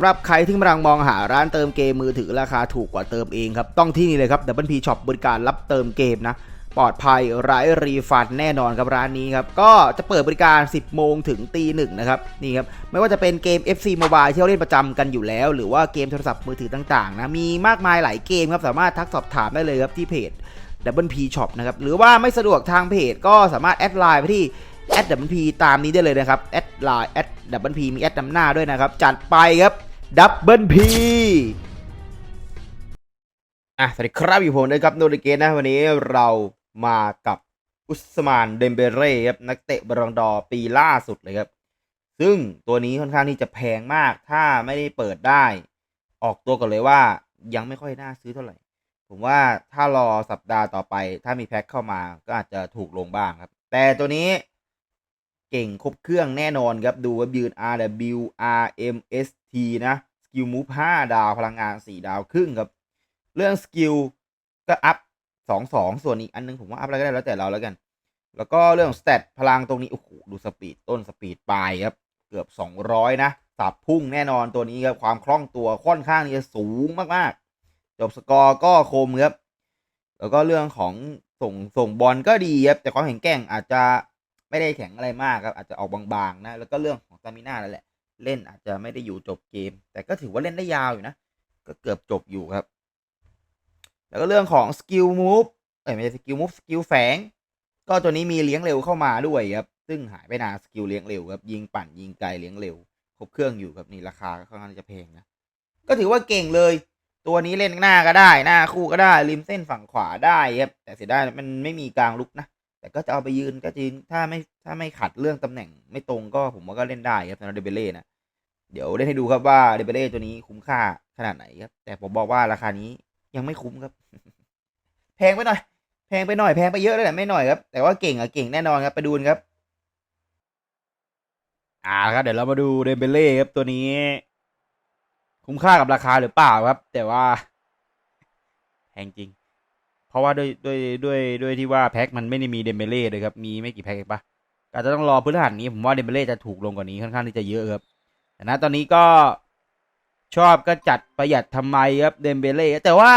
สำหรับใครที่กำลังมองหาร้านเติมเกมมือถือราคาถูกกว่าเติมเองครับ ต้องที่นี่เลยครับ Double P Shop บริการรับเติมเกมนะ ปลอดภัยไร้รีฟันแน่นอนครับร้านนี้ครับ ก็จะเปิดบริการ 10 โมงถึงตีหนึ่งนะครับ นี่ครับ ไม่ว่าจะเป็นเกม FC Mobile ที่เราเล่นประจำกันอยู่แล้ว หรือว่าเกมโทรศัพท์มือถือต่างๆนะมีมากมายหลายเกมครับสามารถทักสอบถามได้เลยครับที่เพจ Double P Shop นะครับหรือว่าไม่สะดวกทางเพจก็สามารถแอดไลน์ไปที่แอดดับเบิลพีตามนี้ได้เลยนะครับแอดไลน์แอดดับเบิลพีมีแอดนำหน้าด้วยนะครับจัดไปครับ ดับเบิลพีอะสวัสดีครับอยู่ผมนะครับโนริเกตนะวันนี้เรามากับอุสมานเดมเบเร่ครับนักเตะบรองดอปีล่าสุดเลยครับ ซึ่งตัวนี้ค่อนข้างที่จะแพงมากถ้าไม่ได้เปิดได้ ออกตัวก่อนเลยว่ายังไม่ค่อยน่าซื้อเท่าไหร่ ผมว่าถ้ารอสัปดาห์ต่อไป ถ้ามีแพ็คเข้ามาก็อาจจะถูกลงบ้างครับ แต่ตัวนี้เก่งครบเครื่องแน่นอนครับ ดูว่ายืน R W R M S T นะสกิลมูฟ5ดาวพลังงาน4ดาวครึ่งครับ เรื่องสกิลก็อัพ2 2ส่วนอีกอันนึงผมว่าอัพอะไรก็ได้แล้วแต่เราแล้วกัน แล้วก็เรื่องสเตตพลังตรงนี้โอ้โหดูสปีดต้นสปีดปลายครับเกือบ200นะสับพุ่งแน่นอนตัวนี้ครับความคล่องตัวค่อนข้างที่จะสูงมากๆ จบสกอร์ก็คมครับแล้วก็เรื่องของส่งส่งบอลก็ดีครับแต่ความแข็งแกร่งอาจจะไม่ได้แข็งอะไรมากครับอาจจะออกบางๆนะแล้วก็เรื่องของสตามิน่านั่นแหละ เล่นอาจจะไม่ได้อยู่จบเกม แต่ก็ถือว่าเล่นได้ยาวอยู่นะ ก็เกือบจบอยู่ครับ แล้วก็เรื่องของสกิลมูฟเอ้ยไม่ใช่สกิลมูฟสกิลแฝง ก็ตัวนี้มีเลี้ยงเร็วเข้ามาด้วยครับ ซึ่งหายไปนานสกิลเลี้ยงเร็วครับยิงปั่นยิงไกลเลี้ยงเร็วครบเครื่องอยู่ครับนี่ราคาก็ค่อนข้างจะแพงนะ ก็ถือว่าเก่งเลย ตัวนี้เล่นหน้าก็ได้หน้าคู่ก็ได้ริมเส้นฝั่งขวาได้ครับแต่เสียดายมันไม่มีกลางลุกนะแต่ก็จะเอาไปยืนก็จริงถ้าไม่ถ้าไม่ขัดเรื่องตำแหน่งไม่ตรงก็ผมว่าก็เล่นได้ครับสำหรับเดเบเล่นะ เดี๋ยวเล่นให้ดูครับว่าเดเบเล่ตัวนี้คุ้มค่าขนาดไหนครับ แต่ผมบอกว่าราคานี้ยังไม่คุ้มครับ แพงไปหน่อย แพงไปหน่อยแพงไปเยอะเลยแหละไม่หน่อยครับ แต่ว่าเก่งอะเก่งแน่นอนครับไปดูกันครับ อ่าครับเดี๋ยวเรามาดูเดเบเล่ครับตัวนี้ คุ้มค่ากับราคาหรือเปล่าครับ แต่ว่า แพงจริง เพราะว่าด้วยด้วยด้วยด้วยที่ว่าแพ็คมันไม่ได้มีเดเบเล่เลยครับมีไม่กี่แพ็คเองปะอาจจะต้องรอพฤหัสนี้ผมว่าเดเบเล่จะถูกลงกว่านี้ค่อนข้างที่จะเยอะครับ แต่นะตอนนี้ก็ชอบก็จัดประหยัดทำไมครับเดมเบเล่แต่ว่า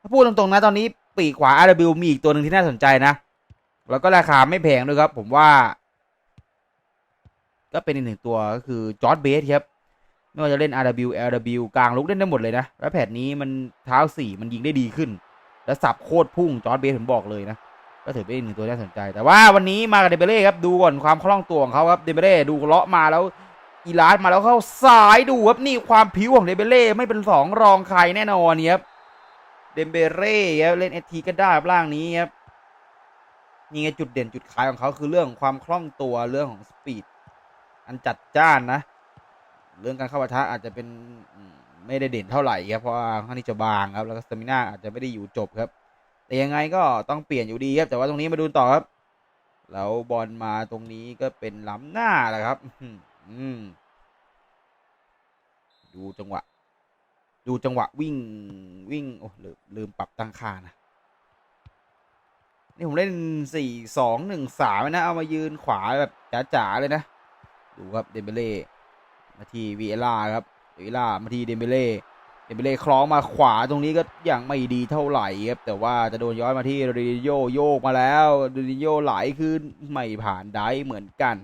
ถ้าพูดตรงๆนะตอนนี้ปีกขวา RW มีอีกตัวหนึ่งที่น่าสนใจนะ แล้วก็ราคาไม่แพงด้วยครับ ผมว่า ก็เป็นอีกหนึ่งตัวก็คือจอร์ดเบสครับไม่ว่าจะเล่น RW LW กลางลุกเล่นได้หมดเลยนะ แล้วแผนนี้มันเท้าสี่มันยิงได้ดีขึ้น แล้วสับโคตรพุ่งจอร์ดเบสผมบอกเลยนะก็ถือเป็นอีกหนึ่งตัวที่น่าสนใจ แต่ว่าวันนี้มากับเดเบเล่ครับดูก่อนความคล่องตัวของเขาครับเดเบเล่ดูเลาะมาแล้ว อีลาสมาแล้วเข้าสายดูครับนี่ความผิวของเดเบเล่ไม่เป็นสองรองใครแน่นอนเนี่ยครับเดเบเล่เล่นเอทีก็ได้ครับล่างนี้ครับนี่ไงจุดเด่นจุดขายของเขาคือเรื่องความคล่องตัวเรื่องของสปีดอันจัดจ้านนะ เรื่องการเข้าปะทะอาจจะเป็นไม่ได้เด่นเท่าไหร่ครับเพราะว่าข้างที่จะบางครับแล้วก็สตามิน่าอาจจะไม่ได้อยู่จบครับ แต่ยังไงก็ต้องเปลี่ยนอยู่ดีครับแต่ว่าตรงนี้มาดูต่อครับ แล้วบอลมาตรงนี้ก็เป็นล้ำหน้าแหละครับ อืม ดูจังหวะ ดูจังหวะวิ่งวิ่ง โอ้ลืมลืมปรับตั้งค่านะ นี่ผมเล่นสี่สองหนึ่งสามนะ เอามายืนขวาแบบจ๋าๆเลยนะ ดูครับเดมเบเล่มาทีวีเอล่าครับวีเอล่ามาทีเดมเบเล่เดมเบเล่คล้องมาขวาตรงนี้ก็ยังไม่ดีเท่าไหร่ครับ แต่ว่าจะโดนย้อนมาที่โรดิโยโยกมาแล้วโรดิโยไหลขึ้นไม่ผ่านได้เหมือนกัน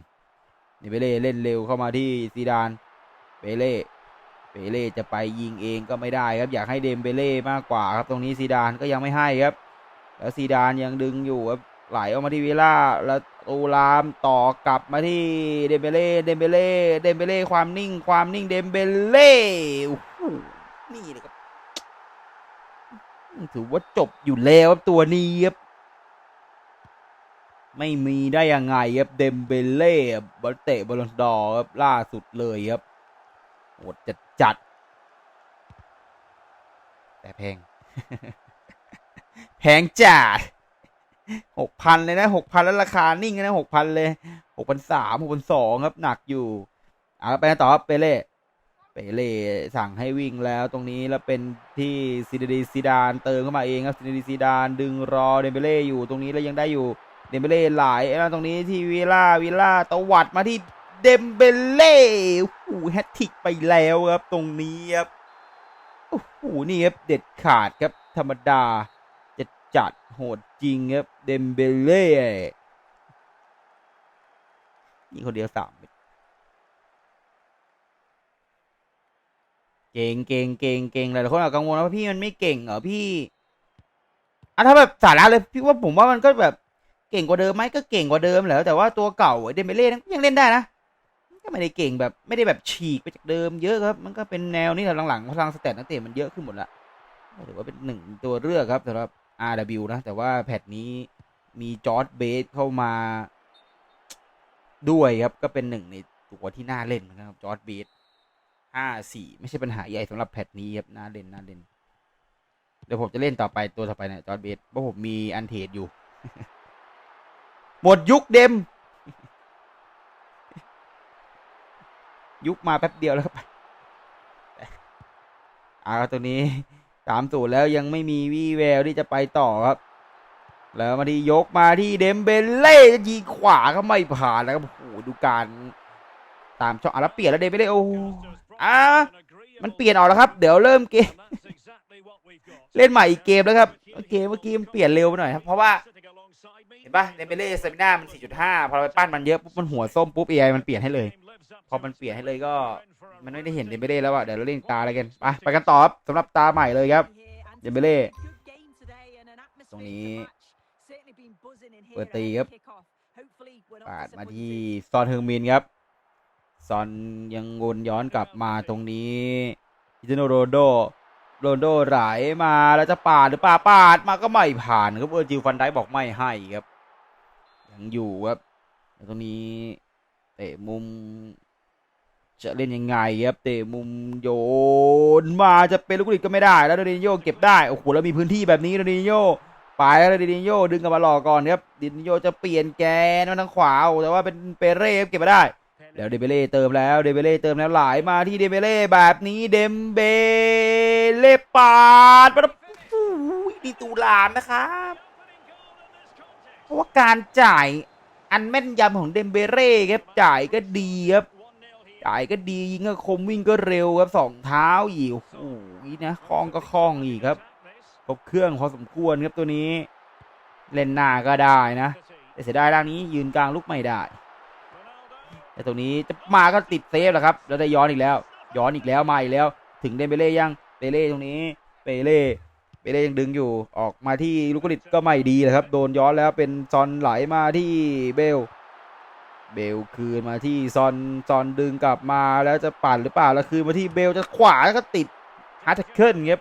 เดมเบเล่เล่นเร็วเข้ามาที่ซีดานเปเล่เปเล่จะไปยิงเองก็ไม่ได้ครับอยากให้เดมเบเล่มากกว่าครับตรงนี้ซีดานก็ยังไม่ให้ครับ แล้วซีดานยังดึงอยู่ครับไหลออกมาที่วิล่าแล้วตูรามต่อกลับมาที่เดมเบเล่เดมเบเล่เดมเบเล่ความนิ่งความนิ่งเดมเบเล่นี่เลยครับถือว่าจบอยู่แล้วครับตัวนี้ครับ ไม่มีได้ยังไงครับเดมเบเล่บอลเตะบอลลอนดอร์ครับล่าสุดเลยครับโหดจัดจัดๆแต่แพง แพงจัดหกพันเลยนะหกพันแล้วราคานิ่งนะหกพันเลยหกพันสามหกพันสองครับ หนักอยู่อ่าไปกันต่อครับเปเล่เปเล่สั่งให้วิ่งแล้วตรงนี้แล้วเป็นที่ซินดีซีดานเติมเข้ามาเองครับซินดีซีดานดึงรอเดมเบเล่อยู่ตรงนี้แล้วยังได้อยู่ เดมเบเล่ไหลแล้วตรงนี้ที่วิล่าวิล่าตวัดมาที่เดมเบเล่โอ้โหแฮตทิกไปแล้วครับตรงนี้ครับโอ้โหนี่ครับเด็ดขาดครับธรรมดาจะจัดโหดจริงครับเดมเบเล่ยิงคนเดียวสามเม็ดเก่งเก่งเก่งเก่งหลายคนอาจกังวลว่าพี่มันไม่เก่งเหรอพี่อะถ้าแบบสาระเลยพี่ว่าผมว่ามันก็แบบ เก่งกว่าเดิมไหมก็เก่งกว่าเดิมแหละแต่ว่าตัวเก่าไอเดมเบเล่นยังเล่นได้นะก็ไม่ได้เก่งแบบไม่ได้แบบฉีกไปจากเดิมเยอะครับ มันก็เป็นแนวนี้แต่หลังๆพลังสเตตนักเตะมันเยอะขึ้นหมดละถือว่าเป็นหนึ่งตัวเลือกครับสำหรับ RW นะ แต่ว่าแพทนี้มีจอร์ดเบสเข้ามาด้วยครับ ก็เป็นหนึ่งในตัวที่น่าเล่นนะครับจอร์ดเบสห้าสี่ไม่ใช่ปัญหาใหญ่สำหรับแพทนี้ครับน่าเล่นน่าเล่นเดี๋ยวผมจะเล่นต่อไปตัวต่อไปเนี่ยจอร์ดเบสเพราะผมมีอันเทดอยู่ หมดยุคเดม ยุคมาแป๊บเดียวแล้วครับอ่าตัวนี้สามศูนย์แล้วยังไม่มีวี่แววที่จะไปต่อครับ แล้วมาที่ยกมาที่เดมเบเล่จะยิงขวาก็ไม่ผ่านแล้วครับโอ้โหดูการ ตามช่องอะแล้วเปลี่ยนแล้วเดมเบเล่โอ้อะมันเปลี่ยนออกแล้วครับ เดี๋ยวเริ่มเกม เล่นใหม่อีกเกมแล้วครับเกมเมื่อกี้มันเปลี่ยนเร็วไปหน่อยครับ เพราะว่า นปะเดมเบเล่สเตมิน่ามัน 4.5 พอเราไปปั้นมันเยอะปุ๊บมันหัวส้มปุ๊บเอไอมันเปลี่ยนให้เลย พอมันเปลี่ยนให้เลยก็มันไม่ได้เห็นเดมเบเล่แล้วอะเดี๋ยวเราเล่นตาอะไรกันไปไปกันต่อครับสำหรับตาใหม่เลยครับเดมเบเล่ตรงนี้เปิดตีครับปาดมาที่ซอนเฮงมินครับซอนยังวนย้อนกลับมาตรงนี้อิจิโนโรโดโรนโดไหลมาแล้วจะปาดหรือเปล่าปาดมาก็ไม่ผ่านครับเออร์จิลฟันได้บอกไม่ให้ครับ ยังอยู่ครับตรงนี้เตะมุม จะเล่นยังไงครับเตะมุมโยนมาจะเป็นลูกกระดิกก็ไม่ได้ แล้วโดนิโยเก็บได้โอ้โหแล้วมีพื้นที่แบบนี้โดนิโยไปแล้วโดนิโยดึงกลับมาหลอกก่อนครับโดนิโยจะเปลี่ยนแกนมาทางขวาแต่ว่าเป็นเปเร่เก็บม่ได้เดี๋ยวเดเบเล่เติมแล้วเดเบเล่เติมแล้วไหลามาที่เดเบเล่แบบนี้เดมเบเล่ปาดมาแล้วโอ้โหดีตูลามนะครับ เพราะว่าการจ่ายอันแม่นยำของเดมเบเร่ครับจ่ายก็ดีครับจ่ายก็ดียิงก็คมวิ่งก็เร็วครับสองเท้าอีกโอ้โหนะคล่องก็คล่องอีกครับครบเครื่องพอสมควรครับตัวนี้ เล่นหน้าก็ได้นะแต่เสียดายด้านนี้ยืนกลางลุกไม่ได้ แต่ตรงนี้จะมาก็ติดเซฟแหละครับ แล้วได้ย้อนอีกแล้ว ย้อนอีกแล้วมาอีกแล้ว ถึงเดมเบเล่ยังเปเล่ตรงนี้เปเล่ เปเล่ยังดึงอยู่ออกมาที่ลูกกริตก็ไม่ดีเลยครับ โดนย้อนแล้วเป็นซอนไหลมาที่เบล เบลคืนมาที่ซอนซอนดึงกลับมาแล้วจะปั่นหรือเปล่าแล้วคืนมาที่เบลจะขวาแล้วก็ติดฮาร์ดเคิลครับ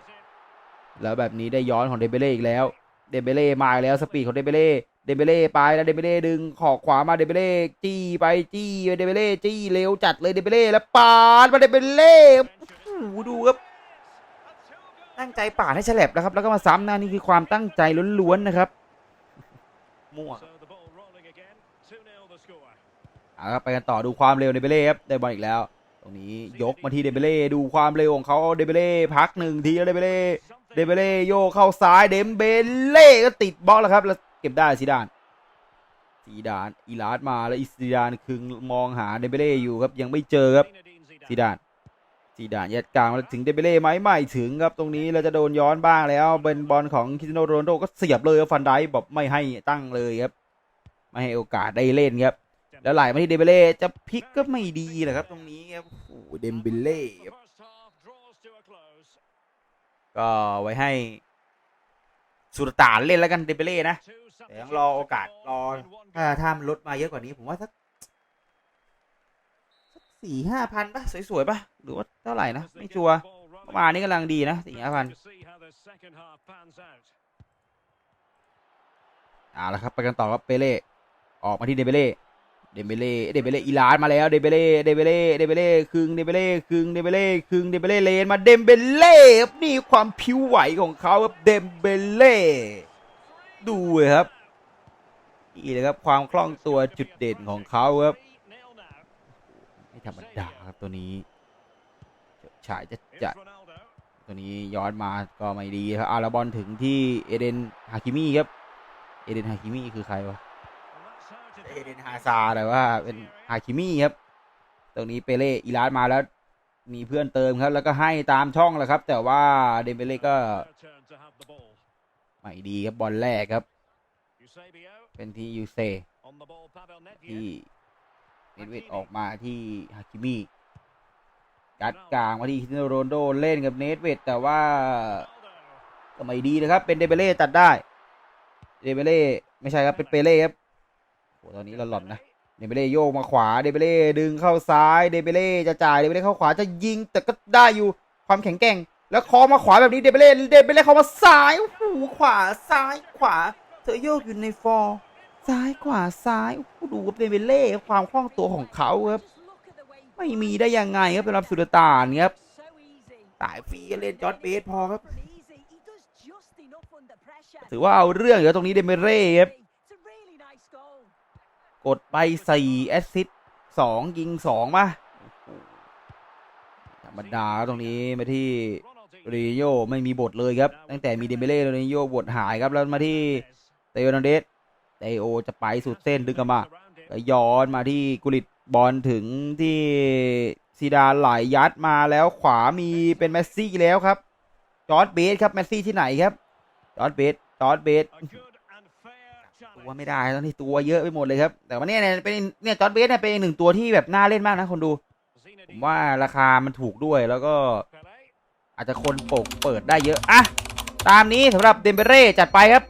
แล้วแบบนี้ได้ย้อนของเดมเบเล่อีกแล้วเดมเบเล่มาอีกแล้วสปีดของเดมเบเล่เดมเบเล่ไปแล้วเดมเบเล่ดึงขอกขวามาเดมเบเล่จี้ไปจี้เดมเบเล่จี้เร็วจัดเลยเดมเบเล่แล้วปาดมาเดมเบเล่ดูครับ ตั้งใจปาดให้ฉลับแล้วครับ แล้วก็มาซ้ำนะนี่คือความตั้งใจล้วนๆนะครับมั่วเอาครับไปกันต่อดูความเร็วเดเบเล่ครับได้บอลอีกแล้ว ตรงนี้ยกมาที่เดเบเล่ดูความเร็วของเขาเดเบเล่พักหนึ่งทีแล้วเดเบเล่เดเบเล่โยกเข้าซ้ายเดมเบเล่ก็ติดบล็อกแล้วครับแล้วเก็บได้ซีดานซีดานอีลาดมาแล้วอีซีดานคือมองหาเดเบเล่อยู่ครับยังไม่เจอครับซีดาน ซีดานยัดกลางมาถึงเดเบเล่ไหมไม่ถึงครับตรงนี้เราจะโดนย้อนบ้างแล้วเป็นบอลของคิสโนโรนโดก็เสียบเลยฟันไดบอกไม่ให้ตั้งเลยครับ ไม่ให้โอกาสได้เล่นครับ แล้วไหลมาที่เดเบเล่จะพลิกก็ไม่ดีแหละครับ ตรงนี้ครับโอ้โหเดมเบเล่ก็ไว้ให้สุรตานเล่นแล้วกันเดเบเล่นะแต่ยังรอโอกาสรอถ้าถ้ามันลดมาเยอะกว่านี้ผมว่าสัก สี่ห้าพันป่ะสวยๆป่ะหรือว่าเท่าไหร่นะ ไม่ชัวร์ประมาณนี้กำลังดีนะสี่ห้าพันเอาละครับไปกันต่อครับเปเล่ออกมาที่เดเบเล่เดเบเล่เดเบเล่อีลานมาแล้วเดเบเล่เดเบเล่เดเบเล่คึงเดเบเล่คึงเดเบเล่คึงเดเบเล่เลนมาเดมเบเล่ครับนี่ความผิวไหวของเขาครับเดมเบเล่ดูเลยครับนี่เลยครับความคล่องตัวจุดเด่นของเขาครับ ธรรมดาครับตัวนี้ฉายจะจัดตัวนี้ย้อนมาก็ไม่ดีครับอาราบอลถึงที่เอเดนฮาคิมิครับเอเดนฮาคิมิคือใครวะเอเดนฮาซาร์แต่ว่าเป็นฮาคิมิครับตรงนี้เปเล่อีลาสมาแล้วมีเพื่อนเติมครับ แล้วก็ให้ตามช่องแหละครับ แต่ว่าเดมเบเล่ก็ไม่ดีครับบอลแรกครับ เป็นที่ยูเซที่ เนดเวดออกมาที่ฮาคิมิยัดกลางมาที่คิโนโรนโดเล่นกับเนดเวดแต่ว่าก็ไม่ดีนะครับ เป็นเดเบเล่ตัดได้เดเบเล่ไม่ใช่ครับเป็นเปเล่ครับโหตอนนี้เราหล่อนนะเดเบเล่โยกมาขวาเดเบเล่ดึงเข้าซ้ายเดเบเล่จะจ่ายเดเบเล่เข้าขวาจะยิงแต่ก็ได้อยู่ความแข็งแกร่ง แล้วคอมาขวาแบบนี้เดเบเล่เดเบเล่เข้ามาซ้ายโอ้โหขวาซ้ายขวาเธอโยกอยู่ในฟอร์ ซ้ายขวาซ้ายโอ้ดูกับเดเบเล่ความคล่องตัวของเขาครับ ไม่มีได้ยังไงครับสำหรับสุดตานครับตายฟรีเล่นจอร์ดเบสพอครับ ถือว่าเอาเรื่องอยู่ตรงนี้เดเบเล่ครับกดไปสี่แอสซิสสองยิงสองมาธรรมดาครับตรงนี้มาที่ริโยไม่มีบทเลยครับ ตั้งแต่มีเดเบเล่ริโยบทหายครับแล้วมาที่เตโอนเดส เตโอจะไปสุดเส้นดึงกลับมาย้อนมาที่กุลิตบอลถึงที่ซีดาไหลยัดมาแล้วขวามีเป็นแมสซี่แล้วครับจอร์ดเบสครับแมสซี่ที่ไหนครับจอร์ดเบสจอร์ดเบสตัวไม่ได้ตอนนี้ตัวเยอะไปหมดเลยครับ แต่ว่าเนี่ยเนี่ยเป็นเนี่ยจอร์ดเบสเนี่ยเป็นหนึ่งตัวที่แบบน่าเล่นมากนะคนดู ผมว่าราคามันถูกด้วยแล้วก็ อาจจะคนปกเปิดได้เยอะอะตามนี้สำหรับเดมเบเร่จัดไปครับ